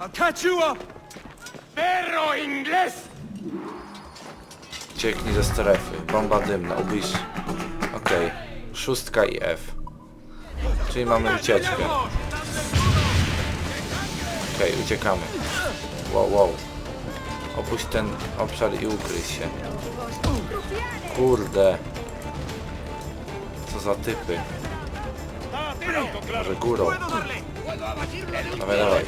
I'll catch you up! ¡Perro inglés! Cieknij ze strefy. Bomba dymna. Ubójsz. Okej. Szóstka i F. Czyli mamy ucieczkę. Okej, uciekamy. Wow, wow. Opuść ten obszar i ukryj się. Kurde. Co za typy. Może górą. Dawaj, dawaj.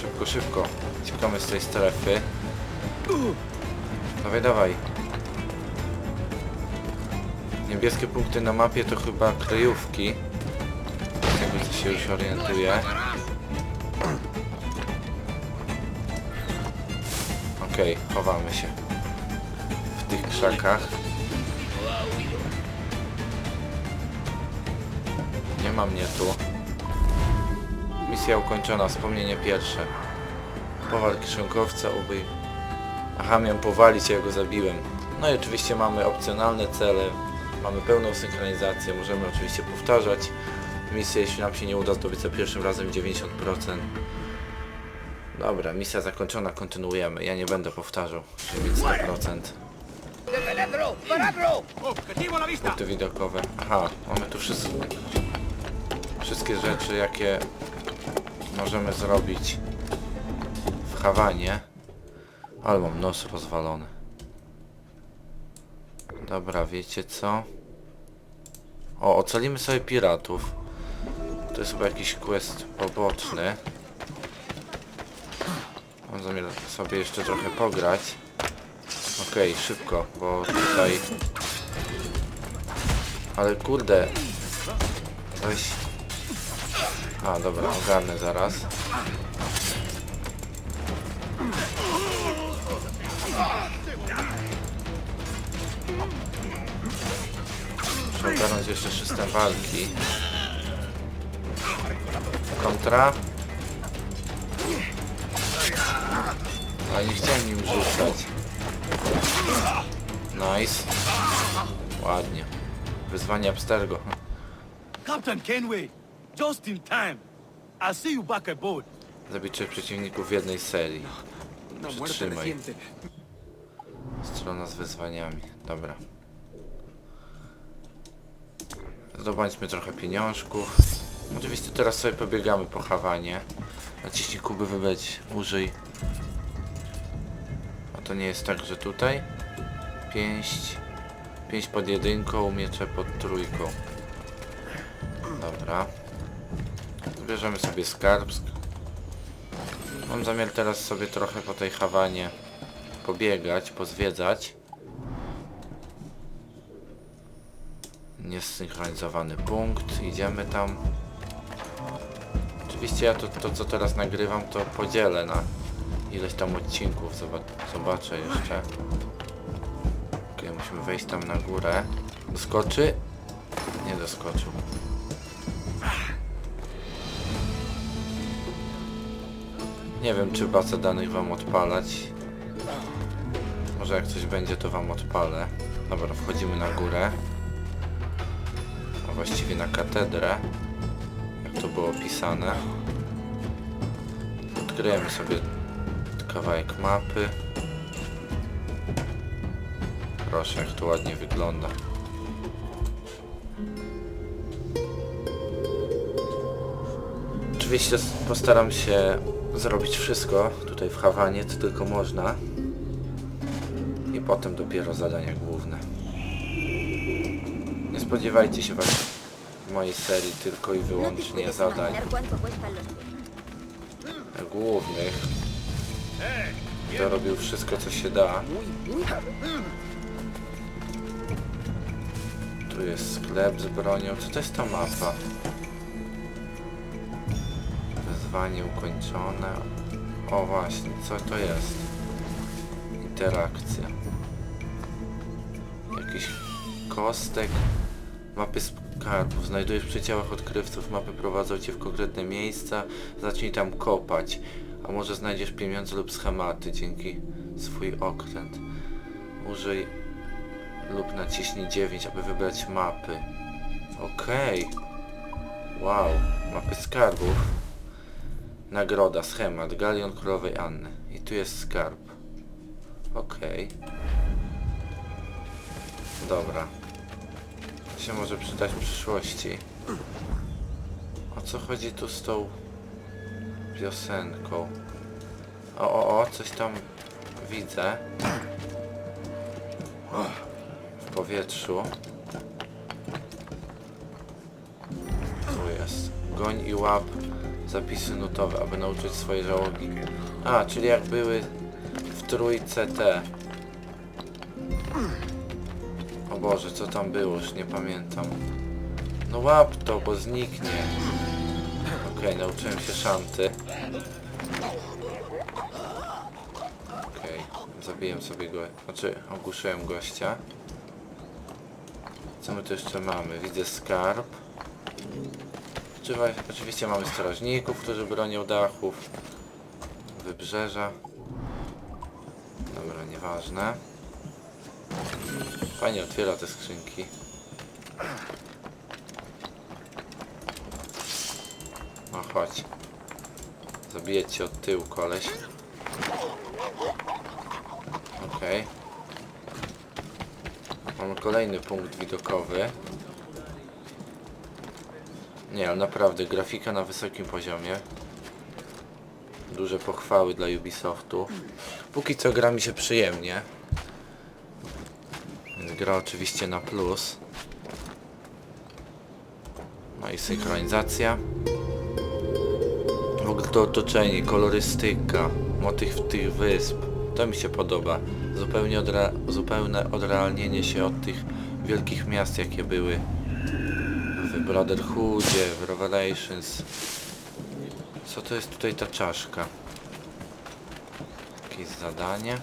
Szybko, szybko. Uciekamy z tej strefy. Dawaj, dawaj. Niebieskie punkty na mapie to chyba kryjówki. Z tego co się już orientuję. Okej, chowamy się. W tych krzakach. Ma mnie tu. Misja ukończona, wspomnienie pierwsze. Powal kieszonkowca, ubój. Aha, miałem powalić, ja go zabiłem. No i oczywiście mamy opcjonalne cele, mamy pełną synchronizację, możemy oczywiście powtarzać misję, jeśli nam się nie uda zdobyć za pierwszym razem 90%. Dobra, misja zakończona, kontynuujemy. Ja nie będę powtarzał, żeby mieć 100%. ¡Objetivo a la vista! Punkty widokowe. Aha, mamy tu wszystko. Wszystkie rzeczy, jakie możemy zrobić w Hawanie. Ale mam nos rozwalony. Dobra, wiecie co? O, ocalimy sobie piratów. To jest chyba jakiś quest poboczny. Mam zamiar sobie jeszcze trochę pograć. Okej, szybko, bo tutaj ale kurde. Weź. A, dobra, ogarnę zaraz. Muszę ogarnąć jeszcze system walki. Kontra. Ale nie chciałem nim rzucać. Nice. Ładnie. Wyzwanie Abstergo. Captain Kenway, just in time. I'll see you back aboard. Zabić trzech przeciwników w jednej serii. Przytrzymaj. Strona z wyzwaniami. Dobra. Zdobądźmy trochę pieniążków. Oczywiście teraz sobie pobiegamy po Hawanie. Naciśnij kuby wybrać, użyj. A to nie jest tak, że tutaj? Pięść. Pięść pod jedynką, miecze pod trójką. Dobra. Bierzemy sobie skarb. Mam zamiar teraz sobie trochę po tej Hawanie pobiegać, pozwiedzać. Niesynchronizowany punkt. Idziemy tam. Oczywiście ja to, to co teraz nagrywam to podzielę na ileś tam odcinków. Zobac- zobaczę jeszcze. Okej, musimy wejść tam na górę. Doskoczy? Nie doskoczył. Nie wiem, czy bazę danych wam odpalać. Może jak coś będzie, to wam odpalę. Dobra, wchodzimy na górę. A właściwie na katedrę. Jak to było opisane. Odkryjemy sobie kawałek mapy. Proszę, jak to ładnie wygląda. Oczywiście postaram się zrobić wszystko tutaj w Hawanie, co tylko można. I potem dopiero zadania główne. Nie spodziewajcie się właśnie w mojej serii tylko i wyłącznie zadań głównych. Będę robił wszystko co się da. Tu jest sklep z bronią. Co to jest ta mapa? Wyzwanie ukończone. O właśnie, co to jest? Interakcja. Jakiś kostek. Mapy skarbów. Znajdujesz przy ciałach odkrywców. Mapy prowadzą cię w konkretne miejsca. Zacznij tam kopać. A może znajdziesz pieniądze lub schematy dzięki swój okręt. Użyj lub naciśnij 9, aby wybrać mapy. Okej. Wow, mapy skarbów. Nagroda, schemat, galion królowej Anny. I tu jest skarb. Okej. Dobra. To się może przydać w przyszłości. O co chodzi tu z tą piosenką? O, o, o, coś tam widzę. W powietrzu. Tu jest. Goń i łap zapisy nutowe, aby nauczyć swoje żałogi. A, czyli jak były w trójce te. O Boże, co tam było, już nie pamiętam. No łap to, bo zniknie. Okej, nauczyłem się szanty. Okej, zabiłem sobie go, znaczy ogłuszyłem gościa. Co my tu jeszcze mamy? Widzę skarb. Oczywa- Oczywiście mamy strażników, którzy bronią dachów. Wybrzeża. Dobra, nieważne. Fajnie otwiera te skrzynki. No chodź. Zabiję cię od tyłu, koleś. Okej. Mamy kolejny punkt widokowy. Nie, ale naprawdę grafika na wysokim poziomie. Duże pochwały dla Ubisoftu. Póki co gra mi się przyjemnie. Więc gra oczywiście na plus. No i synchronizacja. W ogóle to otoczenie, kolorystyka, motyw tych wysp. To mi się podoba. Zupełnie odre zupełne odrealnienie się od tych wielkich miast, jakie były Brotherhoodzie, w Revelations. Co to jest tutaj ta czaszka? Jakieś zadanie?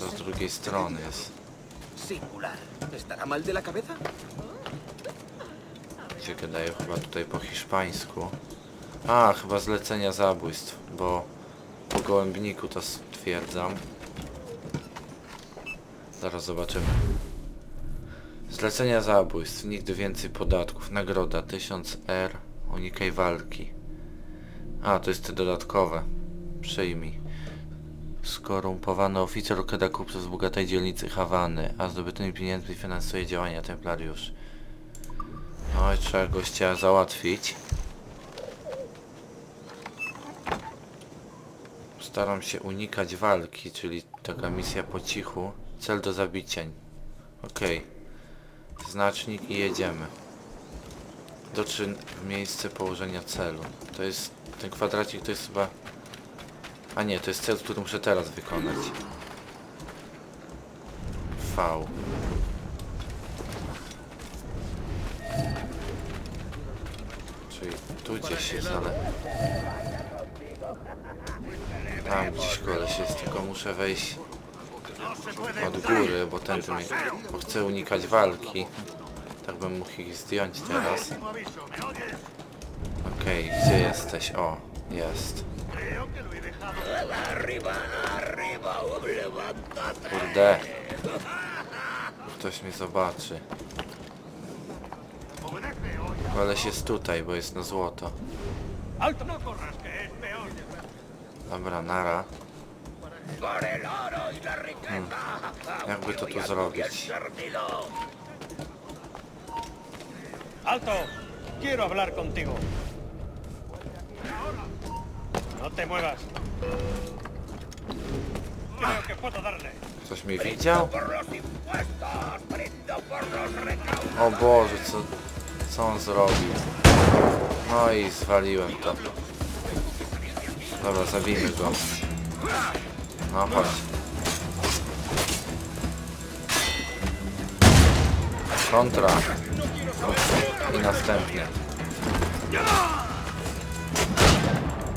To z drugiej strony jest. Singular. ¿Estará mal de la cabeza? Się gadają chyba tutaj po hiszpańsku. A, chyba zlecenia zabójstw, bo po gołębniku to stwierdzam. Zaraz zobaczymy. Zlecenia zabójstw, nigdy więcej podatków, nagroda 1000 R, unikaj walki. A, to jest te dodatkowe. Przyjmij. Skorumpowany oficer okrada kupców z bogatej dzielnicy Hawany, a zdobytymi pieniędzmi finansuje działania templariuszy. No i trzeba gościa załatwić. Staram się unikać walki, czyli taka misja po cichu. Cel do zabicia. Okej. Znacznik i jedziemy. Dotrzyn w miejsce położenia celu. To jest... ten kwadracik to jest chyba... A nie, to jest cel, który muszę teraz wykonać. V. Czyli tu gdzieś jest, ale... Tam gdzieś koleś jest, tylko muszę wejść od góry, bo ten mi... Bo chcę unikać walki. Tak bym mógł ich zdjąć teraz. Okej, gdzie jesteś? O, jest. Kurde. Ktoś mnie zobaczy. Koleś jest tutaj, bo jest na złoto. Dobra, nara. Hmm. Jakby to tu zrobić? ¡Alto! Quiero hablar contigo. No te muevas. Creo que puedo darle. Ktoś mnie widział? O Boże, co, co on zrobił? No i zwaliłem to. Dobra, zabijmy go. No chodź. Kontra. I następny.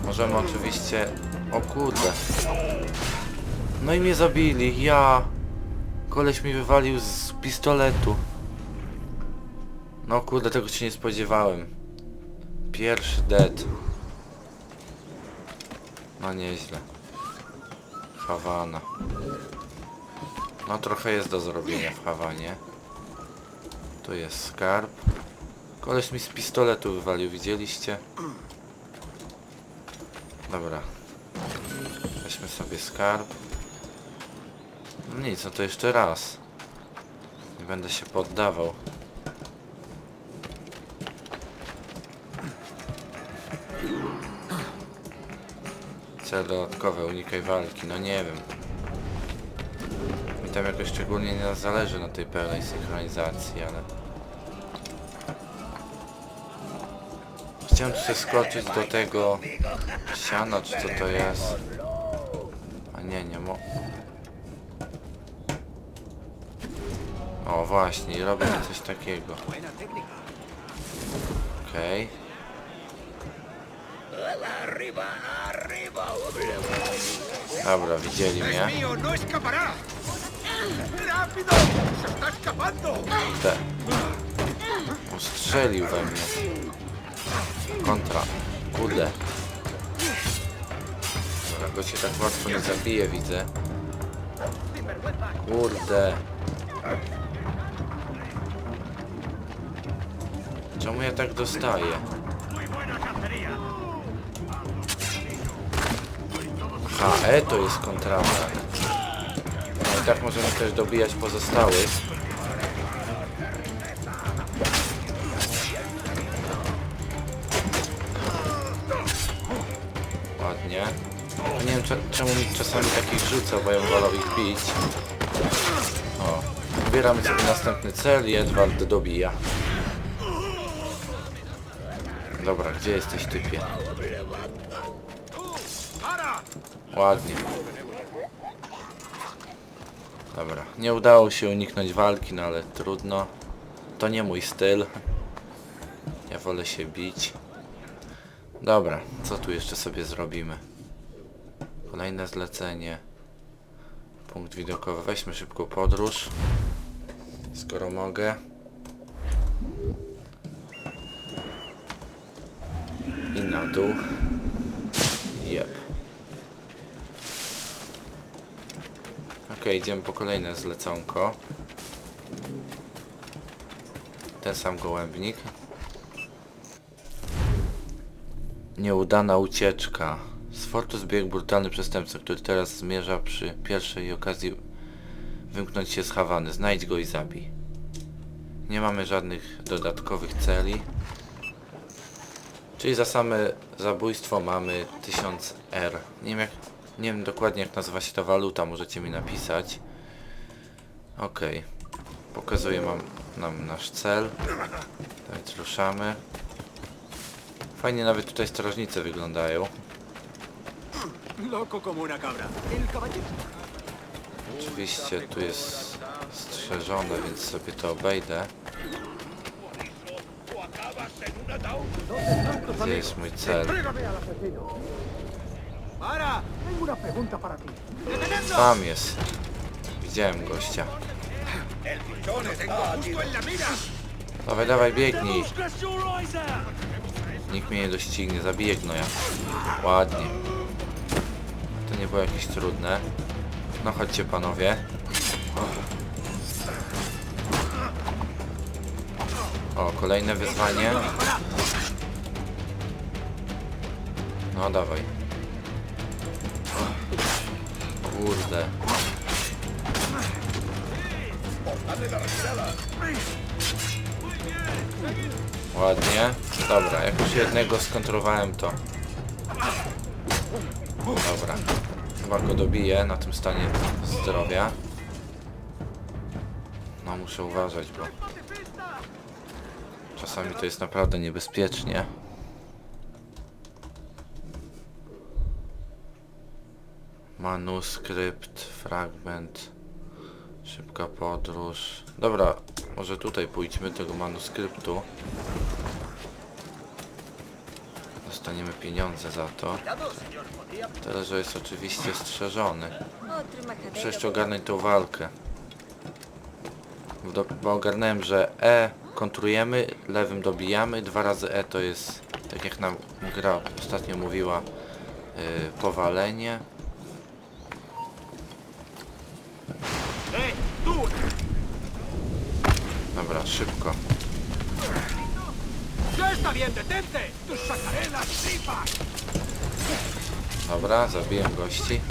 Możemy oczywiście... O kurde. No i mnie zabili, ja. Koleś mi wywalił z pistoletu. No kurde, tego się nie spodziewałem. Pierwszy dead. No nieźle. Hawana. No trochę jest do zrobienia w Hawanie. Tu jest skarb. Koleś mi z pistoletu wywalił, widzieliście? Dobra. Weźmy sobie skarb. No nic, no to jeszcze raz. Nie będę się poddawał. Cel dodatkowy, unikaj walki, no nie wiem. Mi tam jakoś szczególnie nie zależy na tej pełnej synchronizacji, ale... Chciałem tu się skoczyć do tego siana, czy co to jest. A nie, nie mo... O właśnie, robię coś takiego. Okej. Dobra, widzieli mnie. Te. Ustrzelił we mnie. Kontra. Kurde. Dobra, go się tak łatwo nie zabije, widzę. Kurde. Czemu ja tak dostaję? Aha, E to jest kontratak. No i tak możemy też dobijać pozostałych. Ładnie. No Nie wiem cze- czemu mi czasami takich rzuca, bo ja wolał ich bić. O. Wybieramy sobie następny cel i Edward dobija. Dobra, gdzie jesteś typie? Ładnie. Dobra, nie udało się uniknąć walki, no ale trudno. To nie mój styl. Ja wolę się bić. Dobra, co tu jeszcze sobie zrobimy? Kolejne zlecenie. Punkt widokowy. Weźmy szybką podróż. Skoro mogę. I na dół. Jep. Okej, idziemy po kolejne zleconko. Ten sam gołębnik. Nieudana ucieczka. Z fortu zbiegł brutalny przestępca, który teraz zmierza przy pierwszej okazji wymknąć się z Hawany. Znajdź go i zabij. Nie mamy żadnych dodatkowych celi. Czyli za same zabójstwo mamy 1000 R. Nie wiem, jak, nie wiem dokładnie jak nazywa się ta waluta, możecie mi napisać. Okej. Pokazuje mam, nam nasz cel. Tak, ruszamy. Fajnie nawet tutaj strażnice wyglądają. Oczywiście tu jest strzeżone, więc sobie to obejdę. Gdzie jest mój cel? Una pregunta para ti. Tam jest. Widziałem gościa. Dawaj, dawaj, biegnij. Nikt mnie nie doścignie, zabije gnoja. Ładnie. To nie było jakieś trudne. No chodźcie panowie. O, kolejne wyzwanie. No dawaj. Kurde. Ładnie. Dobra, jak już jednego skontrolowałem to. Dobra. Chyba go dobiję na tym stanie zdrowia. No muszę uważać, bo czasami to jest naprawdę niebezpiecznie. Manuskrypt, fragment, szybka podróż. Dobra, może tutaj pójdźmy tego manuskryptu. Dostaniemy pieniądze za to. Tyle, że jest oczywiście strzeżony. Jeszcze ogarnąć tą walkę. Bo ogarnąłem, że E kontrujemy, lewym dobijamy, dwa razy E to jest, tak jak nam gra ostatnio mówiła, yy, powalenie. Tripas! Dobra, zabiłem gości.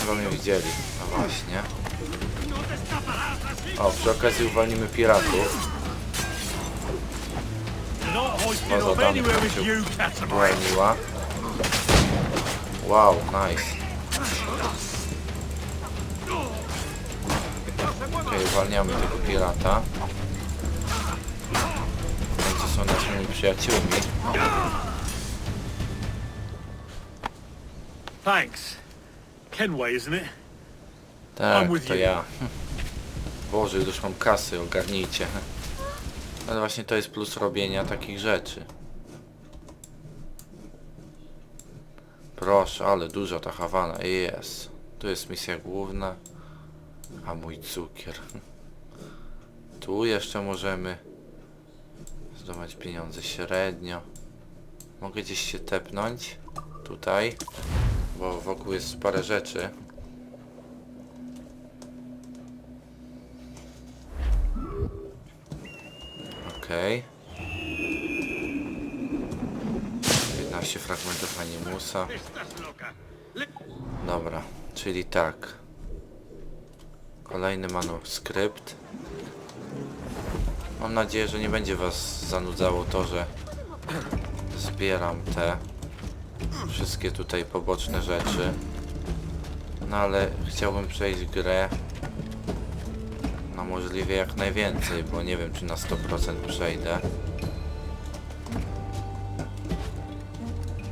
Chyba mnie widzieli. No właśnie. O, przy okazji uwolnimy piratów. Not hoisting Well up done, anywhere Okej, uwalniamy tego pirata. Będzie są naszymi przyjaciółmi. Thanks. Kenway, isn't it? Tak, to ja. Boże, już mam kasy, ogarnijcie. Ale właśnie to jest plus robienia takich rzeczy. Proszę, ale dużo ta Hawana jest. Tu jest misja główna. A mój cukier. Tu jeszcze możemy zdobywać pieniądze średnio. Mogę gdzieś się tepnąć. Tutaj. Bo wokół jest parę rzeczy. Okej. 15 fragmentów animusa. Dobra, czyli tak. Kolejny manuskrypt. Mam nadzieję, że nie będzie was zanudzało to, że zbieram te wszystkie tutaj poboczne rzeczy. No ale chciałbym przejść grę na możliwie jak najwięcej, bo nie wiem czy na 100% przejdę.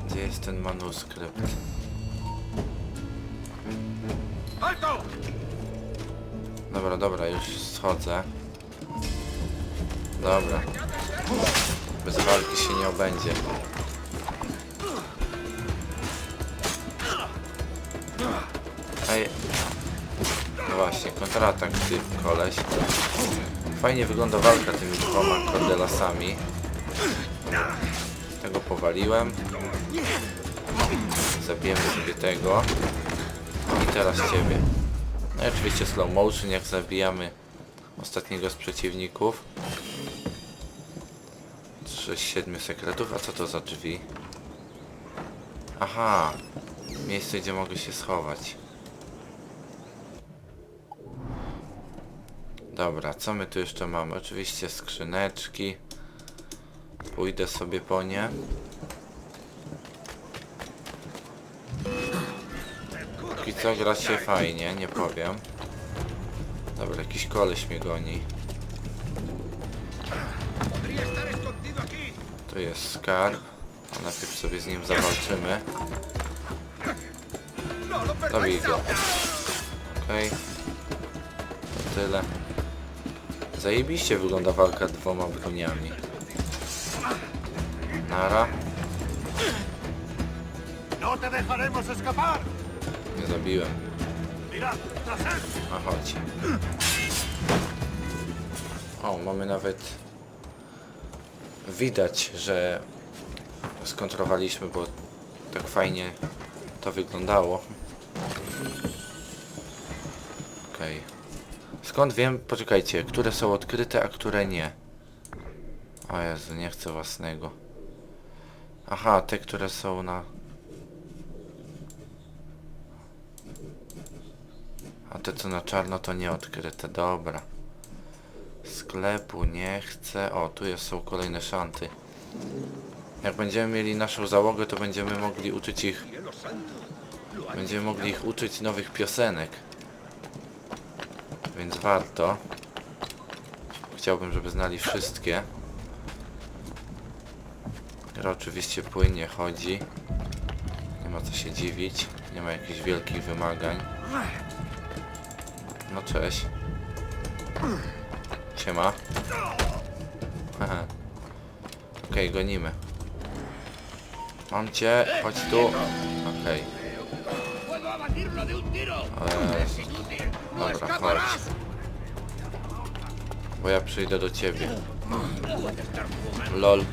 Gdzie jest ten manuskrypt? Dobra, dobra, już schodzę. Dobra. Bez walki się nie obędzie. Ej. No właśnie, kontratak ty koleś. Fajnie wygląda walka tymi dwoma kordelasami. Tego powaliłem. Zabijemy sobie tego. I teraz ciebie. No i oczywiście slow motion jak zabijamy ostatniego z przeciwników. 3 z 7 sekretów, a co to za drzwi? Aha, miejsce gdzie mogę się schować. Dobra, co my tu jeszcze mamy? Oczywiście skrzyneczki. Pójdę sobie po nie. Póki co gra się fajnie, nie powiem. Dobra, jakiś koleś mnie goni. Tu jest skarb. A najpierw sobie z nim zawalczymy. ¡No lo Zabij perdáis! go. Okej. To tyle. Zajebiście wygląda walka dwoma broniami. Nara. No te dejaremos escapar. Zabiłem. A chodź. O, mamy nawet... Widać, że skontrowaliśmy, bo tak fajnie to wyglądało. Okej. Skąd wiem? Poczekajcie, które są odkryte, a które nie. O Jezu, nie chcę własnego. Aha, te, które są na... te co na czarno to nie odkryte, dobra. Sklepu nie chcę. O, tu jest, są kolejne szanty. Jak będziemy mieli naszą załogę, to będziemy mogli uczyć ich... Będziemy mogli ich uczyć nowych piosenek. Więc warto. Chciałbym, żeby znali wszystkie. Gra oczywiście płynnie chodzi. Nie ma co się dziwić. Nie ma jakichś wielkich wymagań. No cześć. Siema. Haha. Okej, gonimy. Mam cię, chodź tu. Okej. ¡Puedo abatirlo de un tiro! Ale... ¡Es inútil! ¡No Dobra, chodź. Bo ja przyjdę do ciebie. Lol.